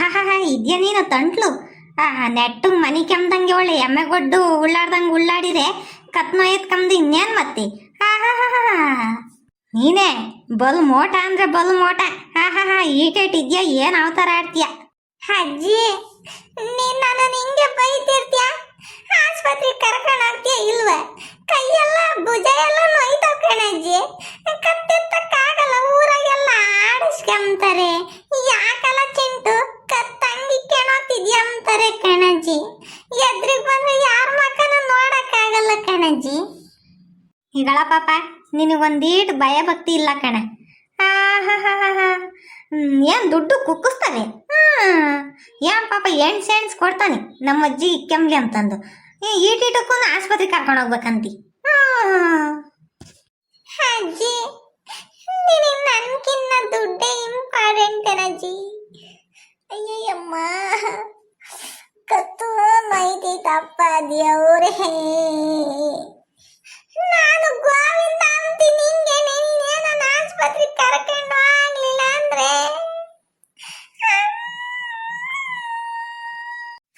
ಆಹಾಹಾ ಇದ್ಯಾ ನೀನು ತಂಟ್ಲು? ಆ, ನೆಟ್ಟು ಮನಿ ಕೆಮ್ದಂಗೆ ಒಳ್ಳೆ ಎಮ್ಮೆಗೊಡ್ಡು ಉಳ್ಳಾಡ್ದಂಗೆ ಉಳ್ಳಾಡಿದೆ ಕತ್ನ ಎತ್ಕಂದು ಇನ್ನೇನ್ ಮತ್ತೆ? ನೀನೆ ನೀನೇ, ಬಲ್ ಮೋಟ ಅಂದ್ರೆ ಬಲ್ ಮೋಟ. ಆಹಾಹಾ, ಈಟೇಟ್ ಇದ್ಯಾ, ಏನ್ ಅವತಾರ ಆಡ್ತೀಯ? ಅಜ್ಜಿ, ನೀನ್ ನನ್ನ ಹಿಂಗೆ ಬೈತಿರ್ತೀಯ? ಆಸ್ಪತ್ರೆಗೆ ಕರ್ಕೊಂಡು ಹೋಗ್ತೀಯ ಇಲ್ವೇ? ಕೈಯೆಲ್ಲ ಭುಜ ಎಲ್ಲ ನೋಯ್ತಾವ್ ಕಣಜ್ಜಿ. ಕತ್ತೆತ್ತಕ್ಕಾಗಲ್ಲ, ಊರಾಗೆಲ್ಲ ಆಡಿಸ್ಕೊಂತಾರೆ. ಈಗಳ ಪಾಪ ನಿನಗೊಂದೀಟ್ ಭಯ ಭಕ್ತಿ ಇಲ್ಲ ಕಣ. ಏನ್ ದುಡ್ಡು ಕುಕ್ಕಿಸ್ತವೆ ಹ್ಮ್, ಏನ್ ಪಾಪ ಎಣ್ಸ್ ಎಣ್ಸ್ ಕೊಡ್ತಾನೆ ನಮ್ಮ ಅಜ್ಜಿ ಕೆಮ್ಲಿ ಅಂತಂದು. ಈಟಿಟಕ್ಕೂ ಆಸ್ಪತ್ರೆ ಕರ್ಕೊಂಡು ಹೋಗ್ಬೇಕಂತಿ. ಅಜ್ಜಿ, ನಿನಗೆ ನನ್ಕಿನ್ನ ದುಡ್ಡೇ ಇಂಪಾರ್ಟೆಂಟ್ ಅಜ್ಜಿ? ಅಯ್ಯಯ್ಯಮ್ಮ ಕತ್ತು ಮೈದಿತಪ್ಪ ದೇವ್ರೇ ನಾನು ಗೋವಿಂದ ಅಂತೀನಿ ನಿಂಗೆ ನಿನ್ನೆ ನನ್ನ ಆಸ್ಪತ್ರೆಗೆ ಕರ್ಕೊಂಡು ಆಗ್ಲಿಲ್ಲ ಅಂದ್ರೆ?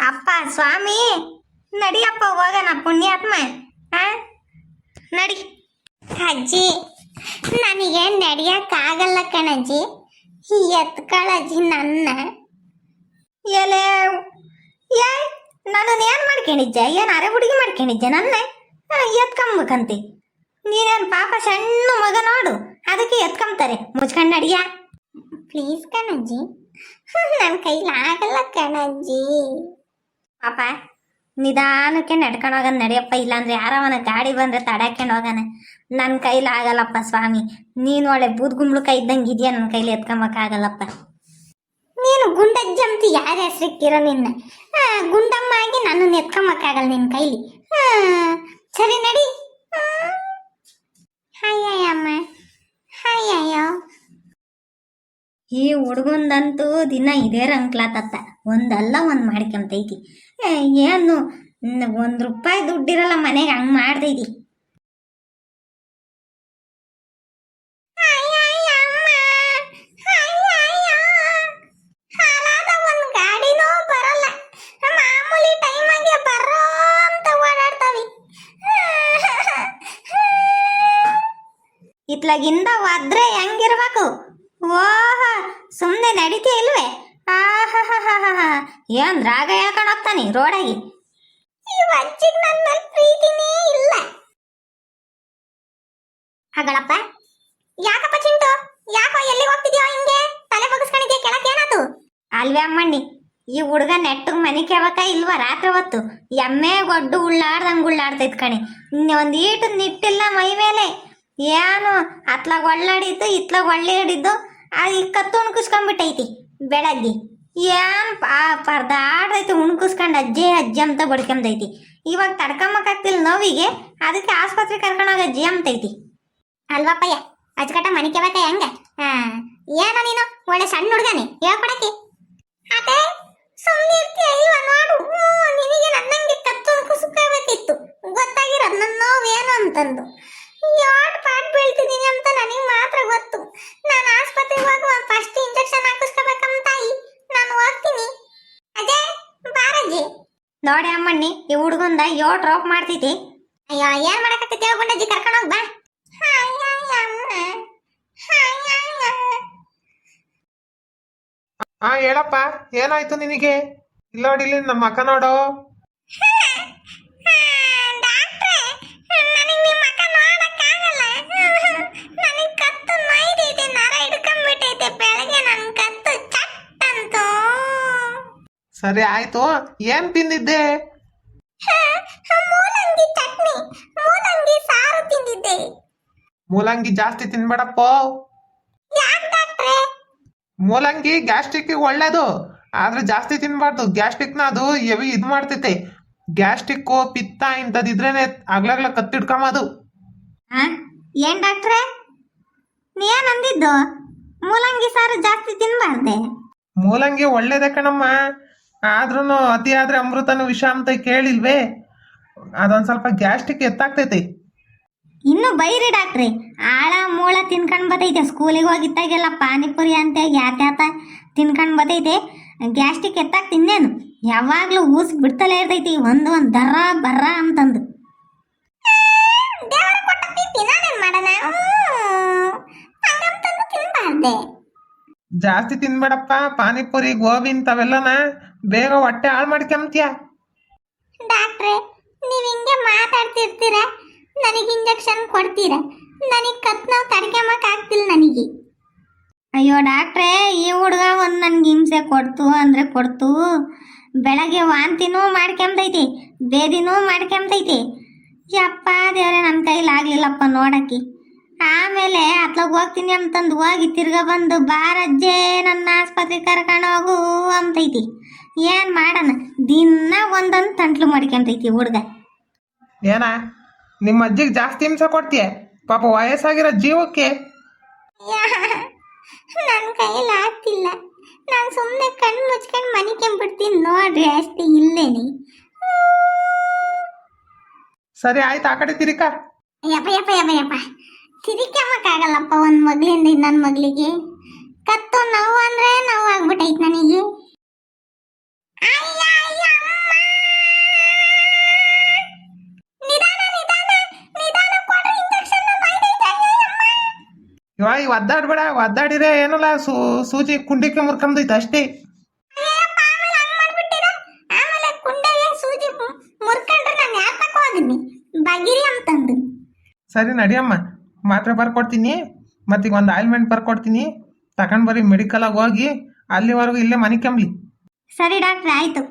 ಅಪ್ಪ, ಸ್ವಾಮಿ, ನಡಿಯಪ್ಪ, ಹೋಗೋಣ, ಪುಣ್ಯಾತ್ಮ. ಆ? ನಡಿ. ಅಜ್ಜಿ, ನನಗೆ ನಡೆಯಕ್ಕಾಗಲ್ಲ ಕಣಜ್ಜಿ. ಎತ್ಕೊಳ್ಳಜ್ಜಿ ನನ್ನ. ಎಲೆ ಏ ನಾನು ಏನು ಮಾಡ್ಕೊಂಡಿದ್ದೆ? ಏನು ಅರೆ ಹುಡುಗಿ ಮಾಡ್ಕೊಂಡಿದ್ದೆ? ನನ್ನ? ಎತ್ಕೊಂಬೇಕಂತೆ. ನೀನೇನು ಪಾಪ ಸಣ್ಣ ಮಗ ನೋಡು. ಅದಕ್ಕೆ ಎತ್ಕೊಂತಾರೆ ಮುಚ್ಕೊಂಡು ಅಡಿಯ ಪ್ಲೀಸ್ ಕಣಜ್ಜಿ. ನನ್ನ ಕೈಲಿ ಆಗಲ್ಲ ಕಣಜ್ಜಿ. ಪಾಪ, ನಿಧಾನಕ್ಕೆ ನಡ್ಕೊಂಡು ಹೋಗೋಣ ನಡಿಯಪ್ಪ. ಇಲ್ಲಾಂದ್ರೆ ಯಾರವನ ಗಾಡಿ ಬಂದ್ರೆ ತಡಕೊಂಡು ಹೋಗೋಣ ನನ್ನ ಕೈಲಿ ಆಗಲ್ಲಪ್ಪ ಸ್ವಾಮಿ. ನೀನು ಒಳ್ಳೆ ಬೂದ್ಗುಂಬ್ಳಕ ಇದ್ದಂಗೆ ಇದೆಯಾ ನನ್ನ ಕೈಲಿ ಎತ್ಕೊಂಬಕ್ಕಾಗಲ್ಲಪ್ಪ ನೀನು ಗುಂಡಜ್ಜಿ ಅಂತ ಯಾರ ಹೆಸರಿಕ್ಕಿರೋ ನಿನ್ನ? ಗುಂಡಮ್ಮ ಆಗಿ ನನ್ನನ್ನು ಎತ್ಕೊಂಬಕ್ಕಾಗಲ್ಲ ನಿನ್ನ ಕೈಲಿ. ಸರಿ, ನಡಿ. ಈ ಹುಡುಗಂದಂತೂ ದಿನ ಇದೇ ರಂಕ್ಲಾತತ್ತ. ಒಂದಲ್ಲ ಒಂದು ಮಾಡ್ಕೊಂತೈತಿ. ಏನು? ಒಂದ್ ರೂಪಾಯಿ ದುಡ್ಡಿರಲ್ಲ ಮನೆಗೆ ಹಂಗ್ ಮಾಡ್ತೈತಿ ಇತ್ಲಾಗಿಂದ ಒದ್ರೆ ಹೆಂಗಿರ್ಬೇಕು? ಓಹ ಸುಮ್ಮನೆ ನಡೀತಿ ಇಲ್ವೇ? ಆಹಾಹಾಹಾಹಾ. ಏನ್ ರಾಗ ಹೇಳ್ಕೊಂಡು ಹೋಗ್ತಾನೆ ರೋಡಾಗಿ? ಈ ನನ್ನ ಮೇಲೆ ಪ್ರೀತಿನೇ ಇಲ್ಲ. ಹಾಗಳಪ್ಪ ಯಾಕಪ್ಪ ಚಿಂಟು? ಯಾಕೋ ಎಲ್ಲಿ ಹೋಗ್ತಿದ್ಯೋ ಹಿಂಗೆ? ತಲೆ ಬಗ್ಸ್ಕೊಂಡಿದ್ಯಾ ಕೆಳಕ್ಕೆ ಏನಾತು? ಅಲ್ವೇ ಅಮ್ಮಣ್ಣಿ, ಈ ಹುಡುಗ ನೆಟ್ಟಗ್ ಮನೆ ಕೇಳಕ ಇಲ್ವಾ ರಾತ್ರಿ ಹೊತ್ತು? ಎಮ್ಮೆ, ಗೊಡ್ಡು ಉಳ್ಳಾಡ್ದಂಗ್ ಉಳ್ಳಾಡ್ತೈತ್ ಕಣಿ. ಈಟು ನಿಟ್ಟಿಲ್ಲ ಮೈ ಮೇಲೆ. ಏನು? ಅತ್ಲಾಗ ಒಳ್ಳಾಡಿದ್ದು ಇತ್ಲಾಗ ಒಳ್ಳಾಡಿದ್ದು ಅದು ಕತ್ತು ಉಣ್ಕಿಸ್ಕೊಂಡ್ಬಿಟ್ಟೈತಿ ಬೆಳಗ್ಗೆ. ಏನ್ ಪಾ ಪರ್ದಾಡ್ತೈತಿ ಉಣ್ಕಿಸ್ಕೊಂಡು ಅಜ್ಜಿ ಅಜ್ಜಿ ಅಂತ ಬಡ್ಕೊಂಡೈತಿ ಇವಾಗ ತಡ್ಕೊಂಬಕ್ಕಾಗ್ತಿಲ್ಲ ನೋವಿಗೆ ಅದಕ್ಕೆ ಆಸ್ಪತ್ರೆ ಕರ್ಕೊಂಡೋಗ ಅಜ್ಜಿ ಅಂತೈತಿ. ಅಲ್ವಪ್ಪಯ್ಯ ಅಜ್ಕಟ ಮನೆ ಕೆವಕ ಹೆಂಗ? ಏನ ಏನೋ ನೀನು? ಒಳ್ಳೆ ಸಣ್ಣ ಹುಡುಗನೆ. ಹೇಳ್ಕೊಡಕ್ಕೆ. ಅದೇ ನಿನಗೆ ನನ್ನಂಗೆ ಗೊತ್ತಾಗಿರೋದು, ನನ್ನ ನೋವೇನು ಅಂತಂದು ಯಾಟ್ ಪಾಟ್ ಬೀಳ್ತಿದ್ದೀನಿ ಅಂತ ನನಗೆ ಮಾತ್ರ ಗೊತ್ತು ನಾನು ಆಸ್ಪತ್ರೆಗೆ ಹೋಗುವ ಫಸ್ಟ್ ಇಂಜೆಕ್ಷನ್ ಹಾಕಿಸ್ಕೋಬೇಕಮ್ಮ ತಾಯಿ ನಾನು ಹೋಗ್ತೀನಿ ಅದೇ ಬಾರಜ್ಜಿ ನೋಡಿ ಅಮ್ಮಣ್ಣಿ, ಈ ಹುಡುಗಂದ ಯೋ ಡ್ರಾಪ್ ಮಾಡ್ತೈತಿ. ಅಯ್ಯೋ, ಏನ್ ಮಾಡಕತ್ತೈತಿ ಹೋಗ್ಕೊಂಡಜ್ಜಿ ಕರ್ಕೊಂಡು ಹೋಗ್ ಬಾ. ಹಾ, ಹೇಳಪ್ಪ, ಏನಾಯ್ತು ನಿನಗೆ? ಇಲ್ಲ ನೋಡಿ ಇಲ್ಲಿ ನಮ್ಮ ಅಕ್ಕ ನೋಡು. ಸರಿ ಆಯ್ತು ಏನ್ ತಿಂದಿದ್ದೆ? ಮೂಲಂಗಿ ಚಟ್ನಿ. ಮೂಲಂಗಿ ಸಾರು ತಿಂದಿದ್ದೆ. ಮೂಲಂಗಿ ಜಾಸ್ತಿ ತಿನ್ಬೇಡಪ್ಪ. ಮೂಲಂಗಿ ಗ್ಯಾಸ್ಟ್ರಿಕ್ ಒಳ್ಳೇದು ಆದ್ರೆ ಜಾಸ್ತಿ ತಿನ್ಬಾರ್ದು. ಗ್ಯಾಸ್ಟ್ರಿಕ್ನ ಅದು ಎವಿ ಇದು ಮಾಡ್ತೈತೆ. ಗ್ಯಾಸ್ಟ್ರಿಕ್ ಪಿತ್ತ ಇಂಥದಿದ್ರೇನೆ ಆಗ್ಲಾಗ್ಲ ಕತ್ತಿಡ್ಕೊಂಬದು? ಏನ್ ಡಾಕ್ಟ್ರೆ? ನೀನ್ ಅಂದಿದ್ದು ಮೂಲಂಗಿ ಸಾರು ಜಾಸ್ತಿ ತಿನ್ಬಾರ್ದೆ. ಮೂಲಂಗಿ ಒಳ್ಳೇದೇ ಕಣಮ್ಮ. ಆದ್ರೂ ಅತಿ ಆದ್ರೆ ಅಮೃತನು ವಿಷ ಅಂತ ಕೇಳಿಲ್ವೇ? ಅದೊಂದ್ ಸ್ವಲ್ಪ ಗ್ಯಾಸ್ಟ್ರಿಕ್ ಎತ್ತಾಗ್ತೈತಿ. ಇನ್ನು ಬೈರಿ ಡಾಕ್ಟ್ರಿ ಆಳ ಮೂಳ ತಿನ್ಕೊಂಡ್ ಬತೈತೆ ಸ್ಕೂಲಿಗೆ ಹೋಗಿದ್ದಾಗೆಲ್ಲ ಪಾನಿಪುರಿ ಅಂತ ಯಾತ್ಯಾತ ತಿನ್ಕೊಂಡ್ ಬತೈತೆ ಗ್ಯಾಸ್ಟಿಕ್ ಎತ್ತಾಗ್ ತಿನ್ನೇನು? ಯಾವಾಗ್ಲೂ ಊಸ್ ಬಿಡ್ತಲೇ ಇರ್ತೈತಿ ಒಂದು ಒಂದು ದರ ಬರ ಅಂತಂದು. ಜಾಸ್ತಿ ತಿನ್ಬೇಡಪ್ಪ ಪಾನಿಪುರಿ ಗೋಬಿ ಇಂಥವೆಲ್ಲನ ಬೇಗ ಹೊಟ್ಟೆ ಹಾಳು ಮಾಡ್ಕೊಂತೀಯ ಡಾಕ್ಟ್ರೆ ನೀವು ಹಿಂಗೆ ಮಾತಾಡ್ತಿರ್ತೀರ? ನನಗೆ ಇಂಜೆಕ್ಷನ್ ಕೊಡ್ತೀರ? ನನಗೆ ಕತ್ ನಾವು ತಡ್ಕೊಂಬಕ್ ಆಗ್ತಿಲ್ಲ ನನಗೆ. ಅಯ್ಯೋ ಡಾಕ್ಟ್ರೇ ಈ ಹುಡುಗ ಒಂದು ನನಗೆ ಹಿಂಸೆ ಕೊಡ್ತು ಅಂದರೆ ಕೊಡ್ತು. ಬೆಳಗ್ಗೆ ವಾಂತಿನೂ ಮಾಡ್ಕೊಂಬೈತಿ ಬೇದಿನೂ ಮಾಡ್ಕೊಂಬೈತಿ ಯಪ್ಪ ದೇವರೇ ನನ್ನ ಕೈಲಾಗ್ಲಿಲ್ಲಪ್ಪ ನೋಡಕ್ಕೆ. ಆಮೇಲೆ ಅತ್ಲಾಗ ಹೋಗ್ತೀನಿ ಅಂತಂದು ಹೋಗಿ ತಿರ್ಗ ಬಂದು ಬಾರಜ್ಜೆ ನನ್ನ ಆಸ್ಪತ್ರೆ ಕರ್ಕೊಂಡು ಹೋಗು ಅಂತೈತಿ. ಏನು ಮಾಡೋಣ? ದಿನ ಒಂದೊಂದು ತಂಟ್ಲು ಮಾಡ್ಕೊಂತೈತಿ ಹುಡುಗ. ಏನ ನಿಮ್ಮ ಅಜ್ಜಿಗೆ ಜಾಸ್ತಿ ಹಿಂಸೆ ಕೊಡ್ತೀಯ? ಪಾಪ ವಯಸ್ಸಾಗಿರೋ ಜೀವಕ್ಕೆ. ನನ್ನ ಕೈಯಲ್ಲಿ ಆಗ್ತಿಲ್ಲ. ನಾನು ಸುಮ್ಮನೆ ಕಣ್ಣು ಮುಚ್ಕೊಂಡು ಕೆಂಬಿಡ್ತೀನಿ ನೋಡ್ರಿ ಅಷ್ಟೇ ಇಲ್ಲೇನಿ. ಸರಿ ಆಯ್ತು ಆ ಕಡೆ ತಿರಿಕ ಯಪ್ಪ ಯಪ್ಪ ಯಪ್ಪ ಯಪ್ಪ. ತಿರಿಕೊಂಬಕ್ಕಾಗಲ್ಲಪ್ಪ ಒಂದು ಮಗಳಿಂದ ಇನ್ನೊಂದು ಮಗಳಿಗೆ ಕತ್ತು ನೋವು ಅಂದ್ರೆ ನೋವು ಆಗ್ಬಿಟ್ಟೈತೆ ನನಗೆ! ಇವಾಗ ಈ ಒದ್ದಾಡ್ಬೇಡ ಒದ್ದಾಡಿದ್ರೆ ಏನಲ್ಲ ಸೂ ಸೂಜಿ ಕುಂಡಿಕೆ ಮುರ್ಕೊಂಬೈತೆ ಅಷ್ಟೇ. ಸರಿ ನಡಿಯಮ್ಮ ಮಾತ್ರೆ ಬರ್ಕೊಡ್ತೀನಿ, ಮತ್ತೀಗ ಒಂದು ಆಯಿಲ್ಮೆಂಟ್ ಬರ್ಕೊಡ್ತೀನಿ ತಗೊಂಡು ಬರ್ರಿ ಮೆಡಿಕಲಾಗ ಹೋಗಿ, ಅಲ್ಲಿವರೆಗೂ ಇಲ್ಲೇ ಮನೆ ಕಂಬಲಿ ಸರಿ ಡಾಕ್ಟ್ರೆ, ಆಯ್ತು.